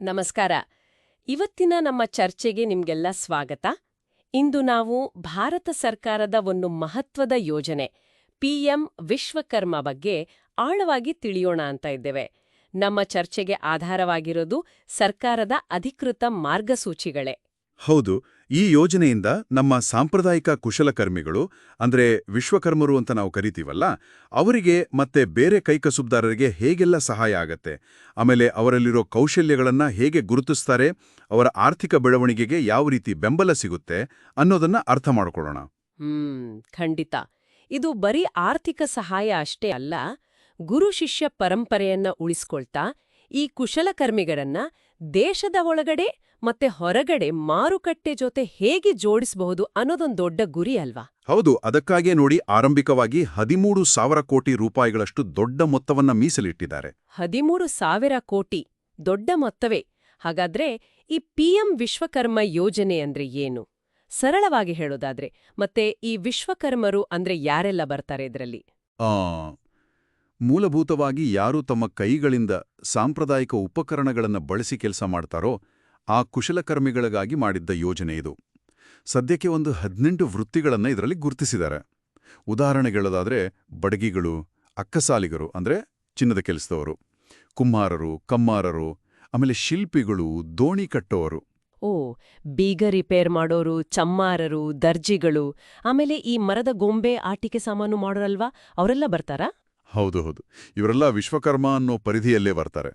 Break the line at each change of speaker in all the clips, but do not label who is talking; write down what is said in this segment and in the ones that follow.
ನಮಸ್ಕಾರ. ಇವತ್ತಿನ ನಮ್ಮ ಚರ್ಚೆಗೆ ನಿಮ್ಗೆಲ್ಲ ಸ್ವಾಗತ. ಇಂದು ನಾವು ಭಾರತ ಸರ್ಕಾರದ ಒಂದು ಮಹತ್ವದ ಯೋಜನೆ, ಪಿಎಂ ವಿಶ್ವಕರ್ಮ ಬಗ್ಗೆ ಆಳವಾಗಿ ತಿಳಿಯೋಣ ಅಂತ ಇದ್ದೇವೆ. ನಮ್ಮ ಚರ್ಚೆಗೆ ಆಧಾರವಾಗಿರೋದು ಸರ್ಕಾರದ ಅಧಿಕೃತ ಮಾರ್ಗಸೂಚಿಗಳೇ.
ಹೌದು. ಈ ಯೋಜನೆಯಿಂದ ನಮ್ಮ ಸಾಂಪ್ರದಾಯಿಕ ಕುಶಲಕರ್ಮಿಗಳು, ಅಂದ್ರೆ ವಿಶ್ವಕರ್ಮರು ಅಂತ ನಾವು ಕರಿತೀವಲ್ಲ, ಅವರಿಗೆ ಮತ್ತೆ ಬೇರೆ ಕೈಕಸುಬ್ದಾರರಿಗೆ ಹೇಗೆಲ್ಲ ಸಹಾಯ ಆಗತ್ತೆ? ಆಮೇಲೆ ಅವರಲ್ಲಿರೋ ಕೌಶಲ್ಯಗಳನ್ನು ಹೇಗೆ ಗುರುತಿಸ್ತಾರೆ? ಅವರ ಆರ್ಥಿಕ ಬೆಳವಣಿಗೆಗೆ ಯಾವ ರೀತಿ ಬೆಂಬಲ ಸಿಗುತ್ತೆ? ಅನ್ನೋದನ್ನ ಅರ್ಥ ಮಾಡಿಕೊಳ್ಳೋಣ.
ಹ್ಮ್, ಖಂಡಿತ. ಇದು ಬರೀ ಆರ್ಥಿಕ ಸಹಾಯ ಅಷ್ಟೇ ಅಲ್ಲ, ಗುರು ಶಿಷ್ಯ ಪರಂಪರೆಯನ್ನ ಉಳಿಸ್ಕೊಳ್ತಾ, ಈ ಕುಶಲಕರ್ಮಿಗಳನ್ನ ದೇಶದ ಒಳಗಡೆ ಮತ್ತೆ ಹೊರಗಡೆ ಮಾರುಕಟ್ಟೆ ಜೊತೆ ಹೇಗೆ ಜೋಡಿಸಬಹುದು ಅನ್ನೋದೊಂದು ದೊಡ್ಡ ಗುರಿ ಅಲ್ವಾ?
ಹೌದು ಅದಕ್ಕಾಗೇ ನೋಡಿ ಆರಂಭಿಕವಾಗಿ ಹದಿಮೂರು ಸಾವಿರ ಕೋಟಿ ರೂಪಾಯಿಗಳಷ್ಟು ದೊಡ್ಡ ಮೊತ್ತವನ್ನ ಮೀಸಲಿಟ್ಟಿದ್ದಾರೆ.
ಹದಿಮೂರು ಸಾವಿರ ಕೋಟಿ ದೊಡ್ಡ ಮೊತ್ತವೇ. ಹಾಗಾದ್ರೆ ಈ ಪಿಎಂ ವಿಶ್ವಕರ್ಮ ಯೋಜನೆ ಅಂದ್ರೆ ಏನು? ಸರಳವಾಗಿ ಹೇಳೋದಾದ್ರೆ ಮತ್ತೆ ಈ ವಿಶ್ವಕರ್ಮರು ಅಂದ್ರೆ ಯಾರೆಲ್ಲ ಬರ್ತಾರೆ ಇದರಲ್ಲಿ?
ಆ ಮೂಲಭೂತವಾಗಿ ಯಾರು ತಮ್ಮ ಕೈಗಳಿಂದ ಸಾಂಪ್ರದಾಯಿಕ ಉಪಕರಣಗಳನ್ನು ಬಳಸಿ ಕೆಲಸ ಮಾಡ್ತಾರೋ ಆ ಕುಶಲಕರ್ಮಿಗಳಿಗಾಗಿ ಮಾಡಿದ್ದ ಯೋಜನೆ ಇದು. ಸದ್ಯಕ್ಕೆ ಒಂದು ಹದಿನೆಂಟು ವೃತ್ತಿಗಳನ್ನು ಇದರಲ್ಲಿ ಗುರುತಿಸಿದ್ದಾರೆ. ಉದಾಹರಣೆಗಳದಾದರೆ ಬಡಗಿಗಳು ಅಕ್ಕಸಾಲಿಗರು ಅಂದ್ರೆ ಚಿನ್ನದ ಕೆಲಸದವರು ಕುಮ್ಮಾರರು ಕಮ್ಮಾರರು ಆಮೇಲೆ ಶಿಲ್ಪಿಗಳು ದೋಣಿ ಕಟ್ಟೋರು.
ಓ ಬೀಗ ರಿಪೇರ್ ಮಾಡೋರು ಚಮ್ಮಾರರು ದರ್ಜಿಗಳು ಆಮೇಲೆ ಈ ಮರದ ಗೊಂಬೆ ಆಟಿಕೆ ಸಾಮಾನು ಮಾಡೋರಲ್ವಾ ಅವರೆಲ್ಲ ಬರ್ತಾರಾ?
ಹೌದು ಹೌದು. ಇವರೆಲ್ಲ ವಿಶ್ವಕರ್ಮ ಅನ್ನೋ ಪರಿಧಿಯಲ್ಲೇ ಬರ್ತಾರೆ.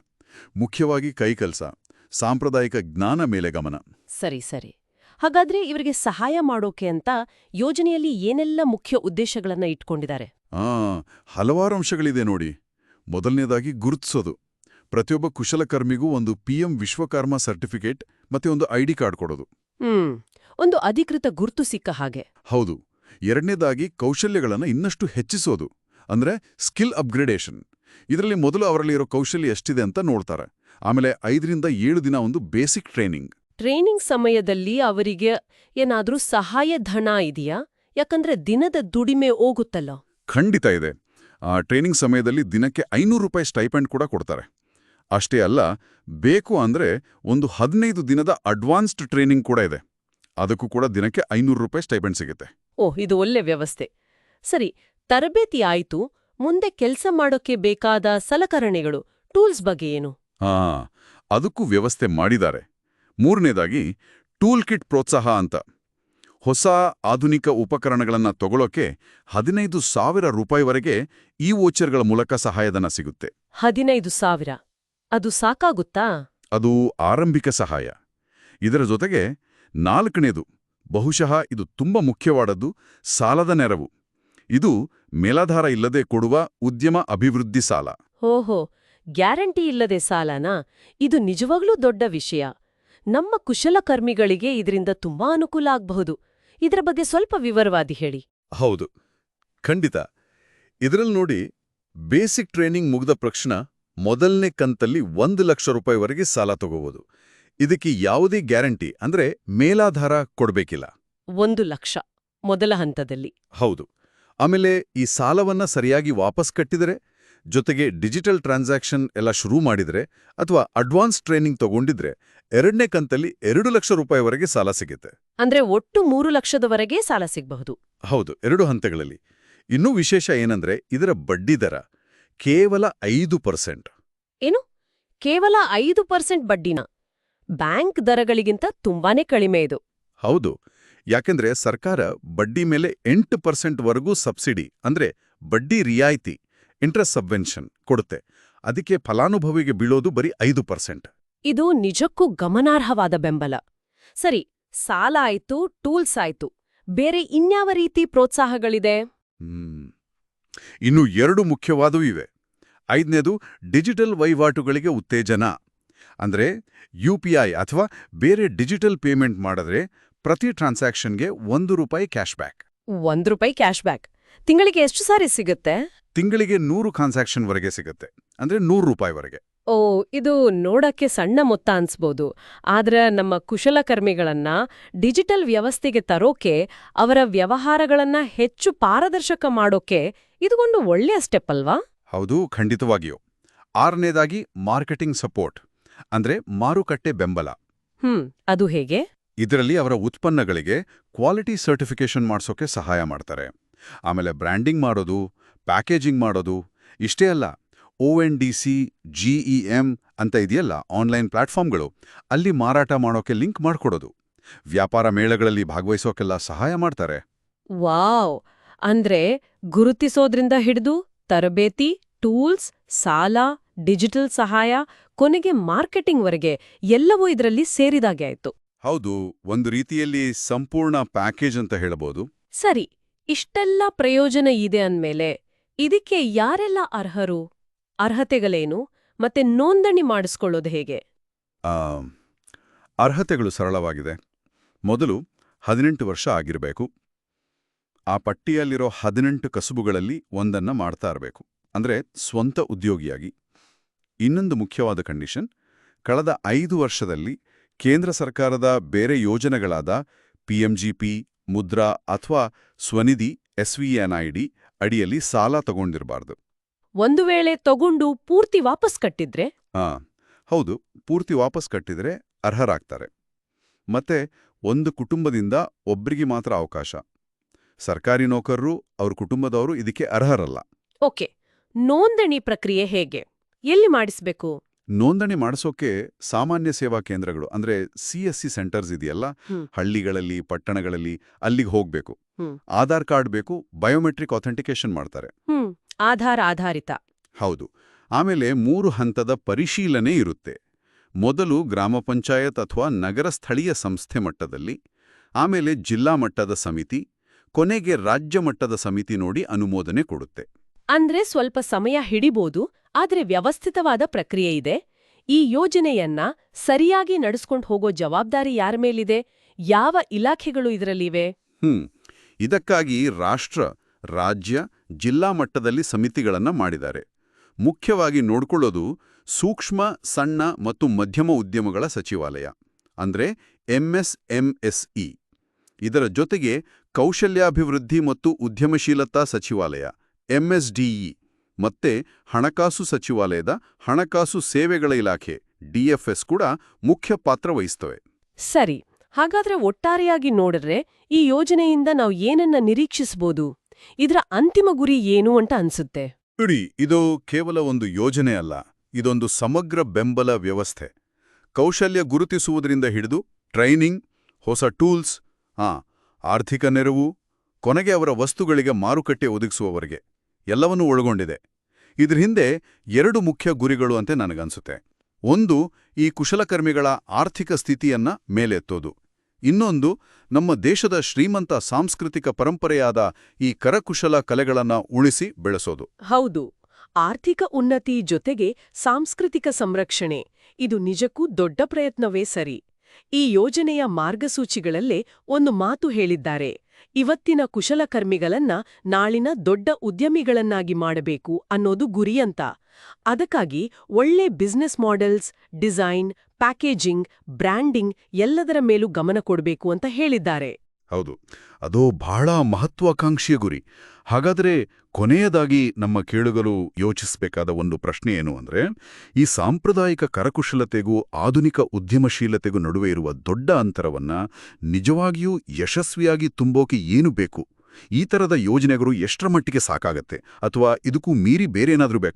ಮುಖ್ಯವಾಗಿ ಕೈಕೆಲ್ಸ. ಸಾಂಪ್ರದಾಯಿಕ ಜ್ಞಾನ ಮೇಲೆ ಗಮನ.
ಸರಿ ಸರಿ. ಹಾಗಾದ್ರೆ ಇವರಿಗೆ ಸಹಾಯ ಮಾಡೋಕೆ ಅಂತ ಯೋಜನೆಯಲ್ಲಿ ಏನೆಲ್ಲ ಮುಖ್ಯ ಉದ್ದೇಶಗಳನ್ನ ಇಟ್ಕೊಂಡಿದ್ದಾರೆ?
ಆ ಹಲವಾರು ಅಂಶಗಳಿದೆ ನೋಡಿ. ಮೊದಲನೇದಾಗಿ ಗುರುತಿಸೋದು. ಪ್ರತಿಯೊಬ್ಬ ಕುಶಲಕರ್ಮಿಗೂ ಒಂದು ಪಿಎಂ ವಿಶ್ವಕರ್ಮ ಸರ್ಟಿಫಿಕೇಟ್ ಮತ್ತೆ ಒಂದು ಐಡಿ ಕಾರ್ಡ್ ಕೊಡೋದು.
ಹ್ಮ್ ಒಂದು ಅಧಿಕೃತ ಗುರುತು ಸಿಕ್ಕ ಹಾಗೆ.
ಹೌದು. ಎರಡನೇದಾಗಿ ಕೌಶಲ್ಯಗಳನ್ನು ಇನ್ನಷ್ಟು ಹೆಚ್ಚಿಸೋದು. ಅಂದ್ರೆ ಸ್ಕಿಲ್ ಅಪ್ಗ್ರೇಡೇಷನ್. ಇದರಲ್ಲಿ ಮೊದಲು ಅವರಲ್ಲಿರೋ ಕೌಶಲ್ಯ ಎಷ್ಟಿದೆ ಅಂತ ನೋಡ್ತಾರೆ. ಆಮೇಲೆ ಐದರಿಂದ ಏಳು ದಿನ ಒಂದು ಬೇಸಿಕ್ ಟ್ರೈನಿಂಗ್.
ಟ್ರೈನಿಂಗ್ ಸಮಯದಲ್ಲಿ ಅವರಿಗೆ ಏನಾದ್ರೂ ಸಹಾಯಧನ ಇದೆಯಾ? ಯಾಕಂದ್ರೆ ದಿನದ ದುಡಿಮೆ ಹೋಗುತ್ತಲ್ಲ.
ಖಂಡಿತ ಇದೆ. ಆ ಟ್ರೈನಿಂಗ್ ಸಮಯದಲ್ಲಿ ದಿನಕ್ಕೆ ಐನೂರು ರೂಪಾಯಿ ಸ್ಟೈಪೆಂಡ್ ಕೂಡ ಕೊಡ್ತಾರೆ. ಅಷ್ಟೇ ಅಲ್ಲ ಬೇಕು ಅಂದ್ರೆ ಒಂದು ಹದಿನೈದು ದಿನದ ಅಡ್ವಾನ್ಸ್ಡ್ ಟ್ರೈನಿಂಗ್ ಕೂಡ ಇದೆ. ಅದಕ್ಕೂ ಕೂಡ ದಿನಕ್ಕೆ ಐನೂರು ರೂಪಾಯಿ ಸ್ಟೈಪೆಂಡ್ ಸಿಗುತ್ತೆ.
ಓಹ್ ಇದು ಒಳ್ಳೆ ವ್ಯವಸ್ಥೆ. ಸರಿ ತರಬೇತಿ ಆಯಿತು. ಮುಂದೆ ಕೆಲಸ ಮಾಡೋಕ್ಕೆ ಬೇಕಾದ ಸಲಕರಣೆಗಳು ಟೂಲ್ಸ್ ಬಗ್ಗೆ ಏನು?
ಹಾ ಅದಕ್ಕೂ ವ್ಯವಸ್ಥೆ ಮಾಡಿದ್ದಾರೆ. ಮೂರನೇದಾಗಿ ಟೂಲ್ ಕಿಟ್ ಪ್ರೋತ್ಸಾಹ ಅಂತ. ಹೊಸ ಆಧುನಿಕ ಉಪಕರಣಗಳನ್ನು ತಗೊಳ್ಳೋಕೆ ಹದಿನೈದು ಸಾವಿರ ರೂಪಾಯಿವರೆಗೆ ಈ ವೋಚರ್ಗಳ ಮೂಲಕ ಸಹಾಯಧನ ಸಿಗುತ್ತೆ.
ಹದಿನೈದು ಸಾವಿರ. ಅದು ಸಾಕಾಗುತ್ತಾ?
ಅದು ಆರಂಭಿಕ ಸಹಾಯ. ಇದರ ಜೊತೆಗೆ ನಾಲ್ಕನೇದು ಬಹುಶಃ ಇದು ತುಂಬ ಮುಖ್ಯವಾದದ್ದು ಸಾಲದ ನೆರವು. ಇದು ಮೇಲಾಧಾರ ಇಲ್ಲದೆ ಕೊಡುವ ಉದ್ಯಮ ಅಭಿವೃದ್ಧಿ ಸಾಲ.
ಓಹೋ ಗ್ಯಾರಂಟಿ ಇಲ್ಲದೆ ಸಾಲನ? ಇದು ನಿಜವಾಗ್ಲೂ ದೊಡ್ಡ ವಿಷಯ. ನಮ್ಮ ಕುಶಲಕರ್ಮಿಗಳಿಗೆ ಇದರಿಂದ ತುಂಬಾ ಅನುಕೂಲ ಆಗ್ಬಹುದು. ಇದರ ಬಗ್ಗೆ ಸ್ವಲ್ಪ ವಿವರವಾದಿ ಹೇಳಿ.
ಹೌದು. ಖಂಡಿತ. ಇದರಲ್ಲಿ ನೋಡಿ ಬೇಸಿಕ್ ಟ್ರೈನಿಂಗ್ ಮುಗಿದ ಪ್ರಕ್ಷಣ ಮೊದಲನೇ ಕಂತಲ್ಲಿ ಒಂದು ಲಕ್ಷ ರೂಪಾಯಿವರೆಗೆ ಸಾಲ ತಗೋಬಹುದು ಇದಕ್ಕೆ ಯಾವುದೇ ಗ್ಯಾರಂಟಿ ಅಂದ್ರೆ ಮೇಲಾಧಾರ ಕೊಡಬೇಕಿಲ್ಲ.
ಒಂದು ಲಕ್ಷ ಮೊದಲ ಹಂತದಲ್ಲಿ.
ಹೌದು. ಆಮೇಲೆ ಈ ಸಾಲವನ್ನ ಸರಿಯಾಗಿ ವಾಪಸ್ ಕಟ್ಟಿದರೆ ಜೊತೆಗೆ ಡಿಜಿಟಲ್ ಟ್ರಾನ್ಸಾಕ್ಷನ್ ಎಲ್ಲ ಶುರು ಮಾಡಿದ್ರೆ ಅಥವಾ ಅಡ್ವಾನ್ಸ್ ಟ್ರೈನಿಂಗ್ ತಗೊಂಡಿದ್ರೆ ಎರಡನೇ ಕಂತಲ್ಲಿ ಎರಡು ಲಕ್ಷ ರೂಪಾಯಿವರೆಗೆ ಸಾಲ ಸಿಗುತ್ತೆ.
ಅಂದ್ರೆ ಒಟ್ಟು ಮೂರು ಲಕ್ಷದವರೆಗೆ ಸಾಲ ಸಿಗಬಹುದು.
ಹೌದು ಎರಡು ಹಂತಗಳಲ್ಲಿ. ಇನ್ನೂ ವಿಶೇಷ ಏನಂದ್ರೆ ಇದರ ಬಡ್ಡಿ ದರ ಕೇವಲ ಐದು ಪರ್ಸೆಂಟ್.
ಏನು? ಕೇವಲ ಐದು ಪರ್ಸೆಂಟ್ ಬಡ್ಡಿನ. ಬ್ಯಾಂಕ್ ದರಗಳಿಗಿಂತ ತುಂಬಾನೇ ಕಡಿಮೆ ಇದು.
ಹೌದು ಯಾಕೆಂದ್ರೆ ಸರ್ಕಾರ ಬಡ್ಡಿ ಮೇಲೆ ಎಂಟು ಪರ್ಸೆಂಟ್ವರೆಗೂ ಸಬ್ಸಿಡಿ ಅಂದ್ರೆ ಬಡ್ಡಿ ರಿಯಾಯಿತಿ ಇಂಟ್ರೆಸ್ಟ್ ಸಬ್ವೆನ್ಷನ್ ಕೊಡುತ್ತೆ. ಅದಕ್ಕೆ ಫಲಾನುಭವಿಗೆ ಬೀಳೋದು ಬರೀ ಐದು ಪರ್ಸೆಂಟ್
ಇದು ನಿಜಕ್ಕೂ ಗಮನಾರ್ಹವಾದ ಬೆಂಬಲ. ಸರಿ ಸಾಲ ಆಯ್ತು ಟೂಲ್ಸ್ ಆಯ್ತು. ಬೇರೆ ಇನ್ಯಾವ ರೀತಿ ಪ್ರೋತ್ಸಾಹಗಳಿದೆ.
ಇನ್ನು ಎರಡು ಮುಖ್ಯವಾದವು ಇವೆ. ಐದನೇದು ಡಿಜಿಟಲ್ ವಹಿವಾಟುಗಳಿಗೆ ಉತ್ತೇಜನ. ಅಂದ್ರೆ ಯುಪಿಐ ಅಥವಾ ಬೇರೆ ಡಿಜಿಟಲ್ ಪೇಮೆಂಟ್ ಮಾಡಿದ್ರೆ ಪ್ರತಿ ಟ್ರಾನ್ಸಾಕ್ಷನ್ಗೆ ಒಂದು ರೂಪಾಯಿ ಕ್ಯಾಶ್ಬ್ಯಾಕ್.
ಒಂದು ರೂಪಾಯಿ ಕ್ಯಾಶ್ ಬ್ಯಾಕ್ ತಿಂಗಳಿಗೆ ಎಷ್ಟು ಸಾರಿ ಸಿಗುತ್ತೆ?
ತಿಂಗಳಿಗೆ ನೂರು ಟ್ರಾನ್ಸಾಕ್ಷನ್ವರೆಗೆ ಸಿಗುತ್ತೆ. ಅಂದ್ರೆ ನೂರು ರೂಪಾಯಿವರೆಗೆ
ಓ ಇದು ನೋಡಕ್ಕೆ ಸಣ್ಣ ಮೊತ್ತ ಅನ್ಸ್ಬೋದು. ಆದ್ರೆ ನಮ್ಮ ಕುಶಲಕರ್ಮಿಗಳನ್ನ ಡಿಜಿಟಲ್ ವ್ಯವಸ್ಥೆಗೆ ತರೋಕೆ ಅವರ ವ್ಯವಹಾರಗಳನ್ನ ಹೆಚ್ಚು ಪಾರದರ್ಶಕ ಮಾಡೋಕೆ ಇದು ಒಂದು ಒಳ್ಳೆಯ ಸ್ಟೆಪ್ ಅಲ್ವಾ?
ಹೌದು ಖಂಡಿತವಾಗಿಯೂ. ಆರನೇದಾಗಿ ಮಾರ್ಕೆಟಿಂಗ್ ಸಪೋರ್ಟ್ ಅಂದ್ರೆ ಮಾರುಕಟ್ಟೆ ಬೆಂಬಲ.
ಹ್ಮ್ ಅದು ಹೇಗೆ?
ಇದರಲ್ಲಿ ಅವರ ಉತ್ಪನ್ನಗಳಿಗೆ ಕ್ವಾಲಿಟಿ ಸರ್ಟಿಫಿಕೇಶನ್ ಮಾಡಿಸೋಕೆ ಸಹಾಯ ಮಾಡ್ತಾರೆ. ಆಮೇಲೆ ಬ್ರ್ಯಾಂಡಿಂಗ್ ಮಾಡೋದು ಪ್ಯಾಕೇಜಿಂಗ್ ಮಾಡೋದು ಇಷ್ಟೇ ಅಲ್ಲ O N D C E M ಅಂತ ಇದೆಯಲ್ಲ ಆನ್ಲೈನ್ ಪ್ಲಾಟ್ಫಾರ್ಮ್ಗಳು ಅಲ್ಲಿ ಮಾರಾಟ ಮಾಡೋಕೆ ಲಿಂಕ್ ಮಾಡಿಕೊಡೋದು. ವ್ಯಾಪಾರ ಮೇಳಗಳಲ್ಲಿ ಭಾಗವಹಿಸೋಕೆಲ್ಲ ಸಹಾಯ ಮಾಡ್ತಾರೆ.
ವಾವ್! ಅಂದ್ರೆ ಗುರುತಿಸೋದ್ರಿಂದ ಹಿಡಿದು ತರಬೇತಿ ಟೂಲ್ಸ್ ಸಾಲ ಡಿಜಿಟಲ್ ಸಹಾಯ ಕೊನೆಗೆ ಮಾರ್ಕೆಟಿಂಗ್ವರೆಗೆ ಎಲ್ಲವೂ ಇದರಲ್ಲಿ ಸೇರಿದಾಗೆ ಆಯ್ತು.
ಹೌದು ಒಂದು ರೀತಿಯಲ್ಲಿ ಸಂಪೂರ್ಣ ಪ್ಯಾಕೇಜ್ ಅಂತ ಹೇಳಬಹುದು
ಸರಿ ಇಷ್ಟೆಲ್ಲ ಪ್ರಯೋಜನ ಇದೆ ಅಂದ್ಮೇಲೆ ಇದಕ್ಕೆ ಯಾರೆಲ್ಲ ಅರ್ಹರು? ಅರ್ಹತೆಗಳೇನು? ಮತ್ತೆ ನೋಂದಣಿ ಮಾಡಿಸ್ಕೊಳ್ಳೋದು ಹೇಗೆ?
ಅರ್ಹತೆಗಳು ಸರಳವಾಗಿದೆ. ಮೊದಲು ಹದಿನೆಂಟು ವರ್ಷ ಆಗಿರಬೇಕು. ಆ ಪಟ್ಟಿಯಲ್ಲಿರೋ ಹದಿನೆಂಟು ಕಸುಬುಗಳಲ್ಲಿ ಒಂದನ್ನ ಮಾಡ್ತಾ ಇರಬೇಕು. ಅಂದ್ರೆ ಸ್ವಂತ ಉದ್ಯೋಗಿಯಾಗಿ. ಇನ್ನೊಂದು ಮುಖ್ಯವಾದ ಕಂಡೀಷನ್, ಕಳೆದ ಐದು ವರ್ಷದಲ್ಲಿ ಕೇಂದ್ರ ಸರ್ಕಾರದ ಬೇರೆ ಯೋಜನೆಗಳಾದ ಪಿಎಂಜಿಪಿ ಮುದ್ರಾ ಅಥವಾ ಸ್ವನಿಧಿ ಎಸ್ವಿಎನ್ಐಡಿ ಅಡಿಯಲ್ಲಿ ಸಾಲ ತಗೊಂಡಿರಬಾರ್ದು.
ಒಂದು ವೇಳೆ ತಗೊಂಡು ಪೂರ್ತಿ ವಾಪಸ್ ಕಟ್ಟಿದ್ರೆ?
ಹಾ ಹೌದು. ಪೂರ್ತಿ ವಾಪಸ್ ಕಟ್ಟಿದ್ರೆ ಅರ್ಹರಾಗ್ತಾರೆ. ಮತ್ತೆ ಒಂದು ಕುಟುಂಬದಿಂದ ಒಬ್ರಿಗೆ ಮಾತ್ರ ಅವಕಾಶ. ಸರ್ಕಾರಿ ನೌಕರರು ಅವ್ರ ಕುಟುಂಬದವರು ಇದಕ್ಕೆ ಅರ್ಹರಲ್ಲ.
ಓಕೆ. ನೋಂದಣಿ ಪ್ರಕ್ರಿಯೆ ಹೇಗೆ? ಎಲ್ಲಿ ಮಾಡಿಸ್ಬೇಕು?
ನೋಂದಣಿ ಮಾಡಿಸೋಕೆ ಸಾಮಾನ್ಯ ಸೇವಾ ಕೇಂದ್ರಗಳು ಅಂದ್ರೆ ಸಿ ಸೆಂಟರ್ಸ್ ಇದೆಯಲ್ಲ? ಹಳ್ಳಿಗಳಲ್ಲಿ ಪಟ್ಟಣಗಳಲ್ಲಿ ಅಲ್ಲಿಗೆ ಹೋಗ್ಬೇಕು. ಆಧಾರ್ ಕಾರ್ಡ್ ಬೇಕು ಬಯೋಮೆಟ್ರಿಕ್ ಅಥೆಂಟಿಕೇಶನ್ ಮಾಡ್ತಾರೆ.
ಹ್ಮ್. ಆಧಾರ ಆಧಾರಿತ.
ಹೌದು. ಆಮೇಲೆ ಮೂರು ಹಂತದ ಪರಿಶೀಲನೆ ಇರುತ್ತೆ. ಮೊದಲು ಗ್ರಾಮ ಪಂಚಾಯತ್ ಅಥವಾ ನಗರ ಸ್ಥಳೀಯ ಸಂಸ್ಥೆ ಮಟ್ಟದಲ್ಲಿ ಆಮೇಲೆ ಜಿಲ್ಲಾ ಮಟ್ಟದ ಸಮಿತಿ ಕೊನೆಗೆ ರಾಜ್ಯ ಮಟ್ಟದ ಸಮಿತಿ ನೋಡಿ ಅನುಮೋದನೆ ಕೊಡುತ್ತೆ.
ಅಂದ್ರೆ ಸ್ವಲ್ಪ ಸಮಯ ಹಿಡಿಬೋದು ಆದ್ರೆ ವ್ಯವಸ್ಥಿತವಾದ ಪ್ರಕ್ರಿಯೆ ಇದೆ. ಈ ಯೋಜನೆಯನ್ನ ಸರಿಯಾಗಿ ನಡೆಸ್ಕೊಂಡು ಹೋಗೋ ಜವಾಬ್ದಾರಿ ಯಾರ ಮೇಲಿದೆ? ಯಾವ ಇಲಾಖೆಗಳು ಇದರಲ್ಲಿವೆ
ಹ್ಮ್. ಇದಕ್ಕಾಗಿ ರಾಷ್ಟ್ರ, ರಾಜ್ಯ, ಜಿಲ್ಲಾ ಮಟ್ಟದಲ್ಲಿ ಸಮಿತಿಗಳನ್ನು ಮಾಡಿದ್ದಾರೆ. ಮುಖ್ಯವಾಗಿ ನೋಡಿಕೊಳ್ಳೋದು ಸೂಕ್ಷ್ಮ, ಸಣ್ಣ ಮತ್ತು ಮಧ್ಯಮ ಉದ್ಯಮಗಳ ಸಚಿವಾಲಯ, ಅಂದ್ರೆ ಎಂಎಸ್ಎಂಎಸ್ಇ. ಇದರ ಜೊತೆಗೆ ಕೌಶಲ್ಯಾಭಿವೃದ್ಧಿ ಮತ್ತು ಉದ್ಯಮಶೀಲತಾ ಸಚಿವಾಲಯ, ಎಂಎಸ್ಡಿಇ, ಮತ್ತೆ ಹಣಕಾಸು ಸಚಿವಾಲಯದ ಹಣಕಾಸು ಸೇವೆಗಳ ಇಲಾಖೆ, ಡಿಎಫ್ಎಸ್ ಕೂಡ ಮುಖ್ಯ ಪಾತ್ರ ವಹಿಸ್ತವೆ.
ಸರಿ ಹಾಗಾದ್ರೆ ಒಟ್ಟಾರೆಯಾಗಿ ನೋಡಿದ್ರೆ ಈ ಯೋಜನೆಯಿಂದ ನಾವು ಏನನ್ನ ನಿರೀಕ್ಷಿಸಬಹುದು ಇದರ ಅಂತಿಮ ಗುರಿ ಏನು ಅಂತ ಅನ್ಸುತ್ತೆ.
ನೋಡಿ, ಇದು ಕೇವಲ ಒಂದು ಯೋಜನೆ ಅಲ್ಲ, ಇದೊಂದು ಸಮಗ್ರ ಬೆಂಬಲ ವ್ಯವಸ್ಥೆ. ಕೌಶಲ್ಯ ಗುರುತಿಸುವುದರಿಂದ ಹಿಡಿದು ಟ್ರೈನಿಂಗ್, ಹೊಸ ಟೂಲ್ಸ್, ಹಾ, ಆರ್ಥಿಕ ನೆರವು, ಕೊನೆಗೆ ಅವರ ವಸ್ತುಗಳಿಗೆ ಮಾರುಕಟ್ಟೆ ಒದಗಿಸುವವರೆಗೆ ಎಲ್ಲವನ್ನೂ ಒಳಗೊಂಡಿದೆ. ಇದ್ರ ಹಿಂದೆ ಎರಡು ಮುಖ್ಯ ಗುರಿಗಳು ಅಂತ ನನಗನ್ಸುತ್ತೆ. ಒಂದು, ಈ ಕುಶಲಕರ್ಮಿಗಳ ಆರ್ಥಿಕ ಸ್ಥಿತಿಯನ್ನ ಮೇಲೆತ್ತೋದು. ಇನ್ನೊಂದು, ನಮ್ಮ ದೇಶದ ಶ್ರೀಮಂತ ಸಾಂಸ್ಕೃತಿಕ ಪರಂಪರೆಯಾದ ಈ ಕರಕುಶಲ ಕಲೆಗಳನ್ನು ಉಳಿಸಿ ಬೆಳೆಸೋದು.
ಹೌದು. ಆರ್ಥಿಕ ಉನ್ನತಿ ಜೊತೆಗೆ ಸಾಂಸ್ಕೃತಿಕ ಸಂರಕ್ಷಣೆ, ಇದು ನಿಜಕ್ಕೂ ದೊಡ್ಡ ಪ್ರಯತ್ನವೇ ಸರಿ. ಈ ಯೋಜನೆಯ ಮಾರ್ಗಸೂಚಿಗಳಲ್ಲೇ ಒಂದು ಮಾತು ಹೇಳಿದ್ದಾರೆ. ಇವತ್ತಿನ ಕುಶಲಕರ್ಮಿಗಳನ್ನ ನಾಳಿನ ದೊಡ್ಡ ಉದ್ಯಮಿಗಳನ್ನಾಗಿ ಮಾಡಬೇಕು ಅನ್ನೋದು ಗುರಿ ಅಂತ ಅದಕ್ಕಾಗಿ ಒಳ್ಳೆ business models, design packaging, branding ಎಲ್ಲದರ ಮೇಲೂ ಗಮನ ಕೊಡಬೇಕು ಅಂತ ಹೇಳಿದ್ದಾರೆ.
ಹೌದು, ಅದು ಬಹಳ ಮಹತ್ವಾಕಾಂಕ್ಷಿಯ ಗುರಿ. ಹಾಗಾದರೆ ಕೊನೆಯದಾಗಿ ನಮ್ಮ ಕೇಳುಗಲು ಯೋಚಿಸಬೇಕಾದ ಒಂದು ಪ್ರಶ್ನೆ ಏನು ಅಂದ್ರೆ, ಈ ಸಾಂಪ್ರದಾಯಿಕ ಕರಕುಶಲತೆಗೂ ಆಧುನಿಕ ಉದ್ಯಮಶೀಲತೆಗೂ ನಡುವೆ ಇರುವ ದೊಡ್ಡ ಅಂತರವನ್ನ ನಿಜವಾಗಿಯೂ ಯಶಸ್ವಿಯಾಗಿ ತುಂಬೋಕೆ ಏನು ಬೇಕು? ಈ ತರದ ಯೋಜನೆಗಳು ಎಷ್ಟರ ಮಟ್ಟಿಗೆ ಸಾಕಾಗತ್ತೆ? ಅಥವಾ ಇದಕ್ಕೂ ಮೀರಿ ಬೇರೇನಾದ್ರೂ ಬೇಕಾ?